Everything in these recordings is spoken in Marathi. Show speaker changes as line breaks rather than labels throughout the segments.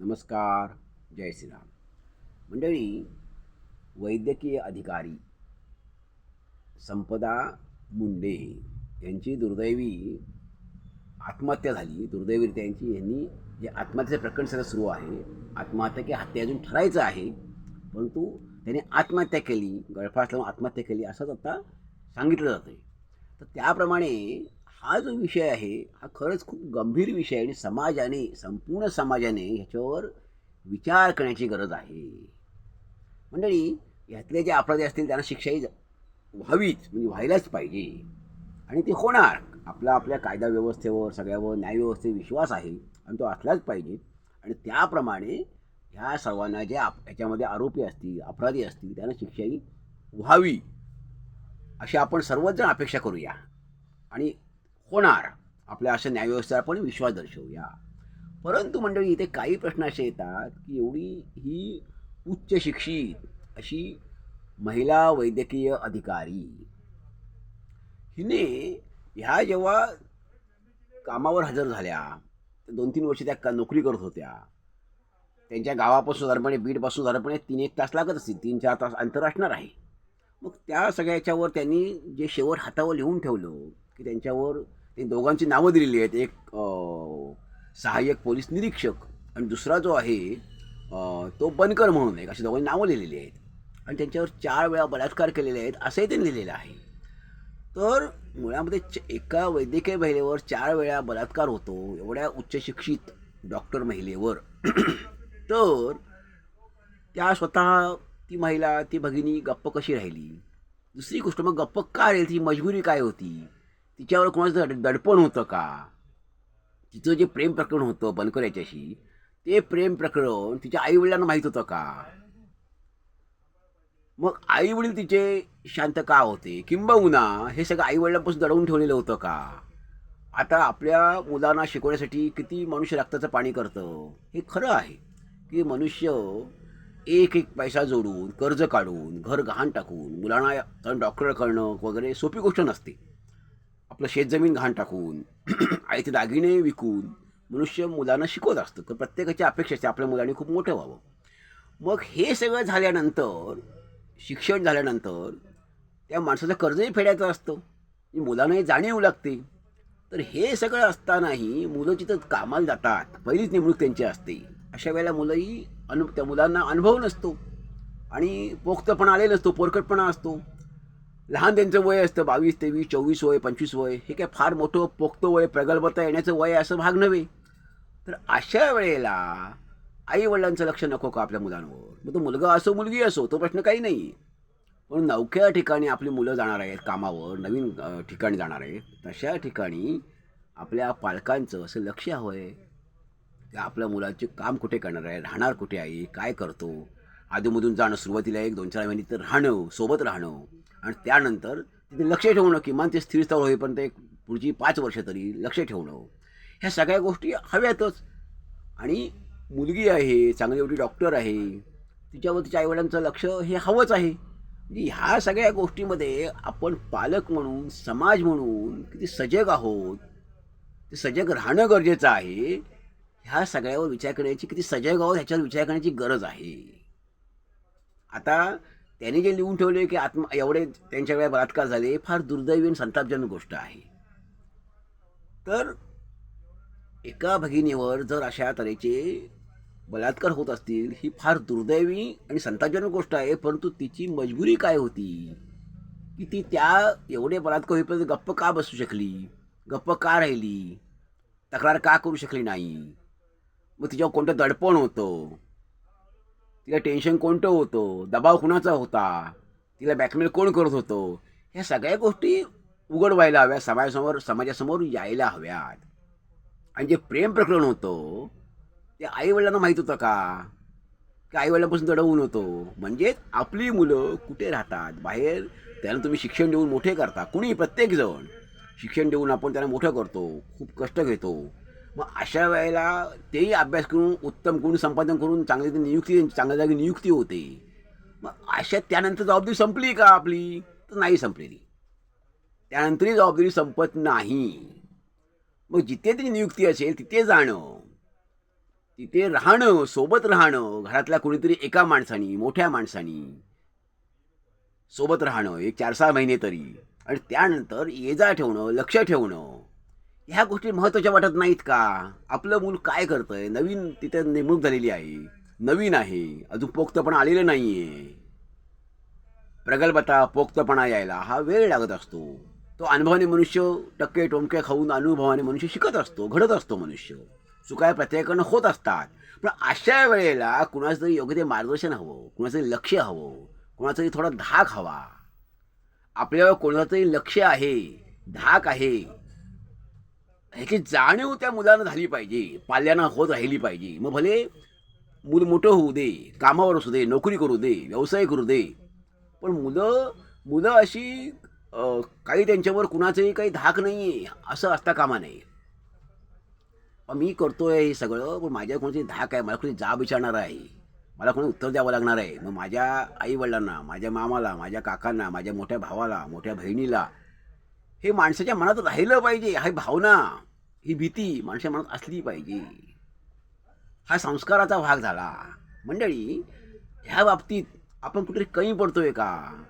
नमस्कार जय श्रीराम. मंडळी वैद्यकीय अधिकारी संपदा मुंडे यांची दुर्दैवी आत्महत्या झाली. दुर्दैवी त्यांची यांनी जे आत्महत्येचं प्रकरण सगळं सुरू आहे आत्महत्या की हत्या अजून ठरायचं आहे परंतु त्याने आत्महत्या केली गळफास लावून आत्महत्या केली असंच आता सांगितलं जातं तर त्याप्रमाणे हा जो विषय आहे हा खरंच खूप गंभीर विषय आहे आणि समाजाने संपूर्ण समाजाने ह्याच्यावर विचार करण्याची गरज आहे. मंडळी यातले जे अपराधी असतील त्यांना शिक्षाही व्हावीच म्हणजे व्हायलाच पाहिजे. आणि ते होणार. आपला आपल्या कायदा व्यवस्थेवर सगळ्यावर न्यायव्यवस्थेवर विश्वास आहे आणि तो असलाच पाहिजे. आणि त्याप्रमाणे ह्या सर्वांना जे आप ह्याच्यामध्ये आरोपी असतील अपराधी असतील त्यांना शिक्षाही व्हावी. अशी आपण सर्वच जण अपेक्षा करूया. आणि होणार. आपल्या अशा न्यायव्यवस्थेवर आपण विश्वास दर्शवूया. परंतु मंडळी इथे काही प्रश्न असे येतात की एवढी ही उच्च शिक्षित अशी महिला वैद्यकीय अधिकारी हिने ह्या जेव्हा कामावर हजर झाल्या दोन तीन वर्ष त्या का नोकरी करत होत्या त्यांच्या गावापासून साधारणपणे बीडपासून साधारणपणे तीन एक तास लागत असतील तीन चार तास अंतर असणार आहे. मग त्या सगळ्याच्यावर त्यांनी जे शेवट हातावर लिहून ठेवलं की त्यांच्यावर ते दोघांची नावं दिलेली आहेत. एक सहाय्यक पोलीस निरीक्षक आणि दुसरा जो आहे तो बनकर म्हणून एक अशी दोघांची नावं लिहिलेली आहेत. आणि त्यांच्यावर चार वेळा बलात्कार केलेले आहेत असंही त्यांनी लिहिलेलं आहे. तर मुळामध्ये च- एका वैद्यकीय महिलेवर चार वेळा बलात्कार होतो एवढ्या उच्चशिक्षित डॉक्टर महिलेवर. तर त्या स्वतः ती महिला ती भगिनी गप्प कशी राहिली? दुसरी गोष्ट मग गप्प का राहिली? ती मजबुरी काय होती? तिच्यावर कोणाचं दड दडपण होतं का? तिचं जे प्रेम प्रकरण होतं बनकर याच्याशी ते प्रेम प्रकरण तिच्या आईवडिलांना माहीत होतं का? मग आईवडील तिचे शांत का होते? किंबहुना हे सगळं आईवडिलांपासून दडवून ठेवलेलं होतं का? आता आपल्या मुलांना शिकवण्यासाठी किती मनुष्य रक्ताचं पाणी करतं हे खरं आहे. की मनुष्य एक एक पैसा जोडून कर्ज काढून घर गहाण टाकून मुलांना डॉक्टर करणं वगैरे सोपी गोष्ट नसते. आपलं शेतजमीन घाण टाकून आईचे दागिने विकून मनुष्य मुलांना शिकवत असतं. तर प्रत्येकाची अपेक्षा असते आपल्या मुलांनी खूप मोठं व्हावं. मग हे सगळं झाल्यानंतर शिक्षण झाल्यानंतर त्या माणसाचं कर्जही फेडायचं असतं. म्हणजे मुलांनाही जाणीव लागते. तर हे सगळं असतानाही मुलं जिथं कामाला जातात पहिलीच निवडणूक त्यांची असते. अशा वेळेला मुलंही अनु त्या मुलांना अनुभव नसतो. आणि पोख्तपणा आलेला असतो पोरकटपणा असतो. लहान त्यांचं वय असतं बावीस तेवीस चोवीस वय पंचवीस वय हे काय फार मोठं पोक्त वय प्रगल्भता येण्याचं वय असं भाग नव्हे. तर अशा वेळेला आई वडिलांचं लक्ष नको का आपल्या मुलांवर? मग तो मुलगा असो मुलगी असो तो प्रश्न काही नाही. पण नवख्या ठिकाणी आपली मुलं जाणार आहेत कामावर नवीन ठिकाणी जाणार आहेत तशा ठिकाणी आपल्या पालकांचं असं लक्ष हवं आहे की आपल्या मुलाचे काम कुठे करणार आहे राहणार कुठे आहे काय करतो? आधीमधून जाणं सुरुवातीला एक दोन चार महिने तर राहणं सोबत राहणं. आणि त्यानंतर तिथे लक्ष ठेवणं किमान ते स्थिरस्थळ होईपर्यंत एक पुढची पाच वर्ष तरी लक्ष ठेवणं. ह्या सगळ्या गोष्टी हव्यातच. आणि मुलगी आहे चांगली एवढी डॉक्टर आहे तिच्यावर तिच्या आईवडिलांचं लक्ष हे हवंच आहे. म्हणजे ह्या सगळ्या गोष्टीमध्ये आपण पालक म्हणून समाज म्हणून किती सजग आहोत ते सजग राहणं गरजेचं आहे. ह्या सगळ्यावर विचार करण्याची किती सजग आहोत ह्याच्यावर विचार करण्याची गरज आहे. आता त्यांनी जे लिहून ठेवले की आत्म एवढे त्यांच्याकडे बलात्कार झाले फार दुर्दैवी आणि संतापजनक गोष्ट आहे. तर एका भगिनीवर जर अशा तऱ्हेचे बलात्कार होत असतील ही फार दुर्दैवी आणि संतापजनक गोष्ट आहे परंतु तिची मजबुरी काय होती? की ती त्या एवढे बलात्कार होईपर्यंत गप्प का बसू शकली? गप्प का राहिली? तक्रार का करू शकली नाही? मग तिच्यावर कोणतं दडपण होतं? तिला टेन्शन कोणतं होतं? दबाव कुणाचा होता? तिला बॅकमेल कोण करत होतं? ह्या सगळ्या गोष्टी उघड व्हायला हव्या समाजासमोर समाजासमोर यायला हव्यात. आणि जे प्रेम प्रकरण होतं ते आईवडिलांना माहीत होतं का? की आईवडिलांपासून दडवून होतो. म्हणजेच आपली मुलं कुठे राहतात? बाहेर त्यांना तुम्ही शिक्षण देऊन मोठे करता. कुणी? प्रत्येकजण. शिक्षण देऊन आपण त्यांना मोठं करतो. खूप कष्ट घेतो. मग अशा वेळेला तेही अभ्यास करून उत्तम गुण संपादन करून चांगली नियुक्ती चांगल्या जागी नियुक्ती होते. मग अशा त्यानंतर जबाबदारी संपली का आपली? तर नाही संपलेली. त्यानंतरही जबाबदारी संपत नाही. मग जिथे तरी नियुक्ती असेल तिथे जाणं. तिथे राहणं सोबत राहणं घरातल्या कोणीतरी एका माणसानी मोठ्या माणसानी. सोबत राहणं एक चार सहा महिने तरी. आणि त्यानंतर ये जा ठेवणं लक्ष ठेवणं. ह्या गोष्टी महत्त्वाच्या वाटत नाहीत का? आपलं मूल काय करतंय? नवीन तिथे नेमणूक झालेली आहे. नवीन आहे. अजून पोक्तपणा आलेलं नाही आहे प्रगल्भता पोक्तपणा यायला हा वेळ लागत असतो. तो अनुभवाने मनुष्य टक्के टोमके खाऊन अनुभवाने मनुष्य शिकत असतो घडत असतो मनुष्य. चुकाय प्रत्येकानं होत असतात. पण अशा वेळेला कुणाचं तरी योग्य ते मार्गदर्शन हवं कुणाचं तरी लक्ष हवं कुणाचा तरी थोडा धाक हवा. आपल्यावर कोणाचं तरी लक्ष आहे धाक आहे. ह्याची जाणीव त्या मुलांना झाली पाहिजे. पाल्यांना होत राहिली पाहिजे. मग भले मूल मोठं होऊ दे कामावर असू दे नोकरी करू दे व्यवसाय करू दे पण मुलं मुलं अशी काही त्यांच्यावर कुणाचंही काही धाक नाही आहे असं असता कामा नये. मी करतोय हे सगळं पण माझ्या कोणाची धाक आहे? मला कोणी जाब विचारणार आहे? मला कोणी उत्तर द्यावं लागणार आहे? मग माझ्या आईवडिलांना माझ्या मामाला माझ्या काकांना माझ्या मोठ्या भावाला मोठ्या बहिणीला हे माणसाच्या मनात राहिलं पाहिजे ही भावना ही भीती माणसाच्या मनात असली पाहिजे. हा संस्काराचा भाग झाला. मंडळी ह्या बाबतीत आपण कुठेतरी कमी पडतोय का?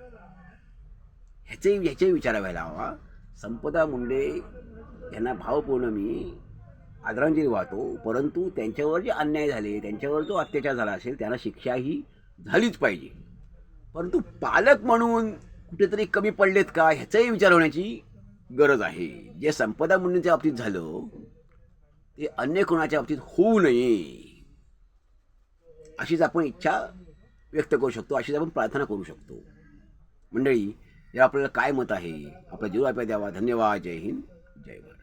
ह्याचे ह्याचे विचार व्हायला हवा. संपदा मुंडे यांना भावपूर्ण मी आदरांजली वाहतो. परंतु त्यांच्यावर जे अन्याय झाले त्यांच्यावर जो अत्याचार झाला असेल त्यांना शिक्षा ही झालीच पाहिजे. परंतु पालक म्हणून कुठेतरी कमी पडलेत का? ह्याचाही विचार होण्याची गरज आहे. जे संपदा मुंडेच्या बाबतीत झालं ते अन्य कोणाच्या बाबतीत होऊ नये. अशीच आपण इच्छा व्यक्त करू शकतो अशीच आपण प्रार्थना करू शकतो. मंडळी या आपल्याला काय मत आहे? आपला जीव द्यावा धन्यवाद. जय हिंद जय भारत.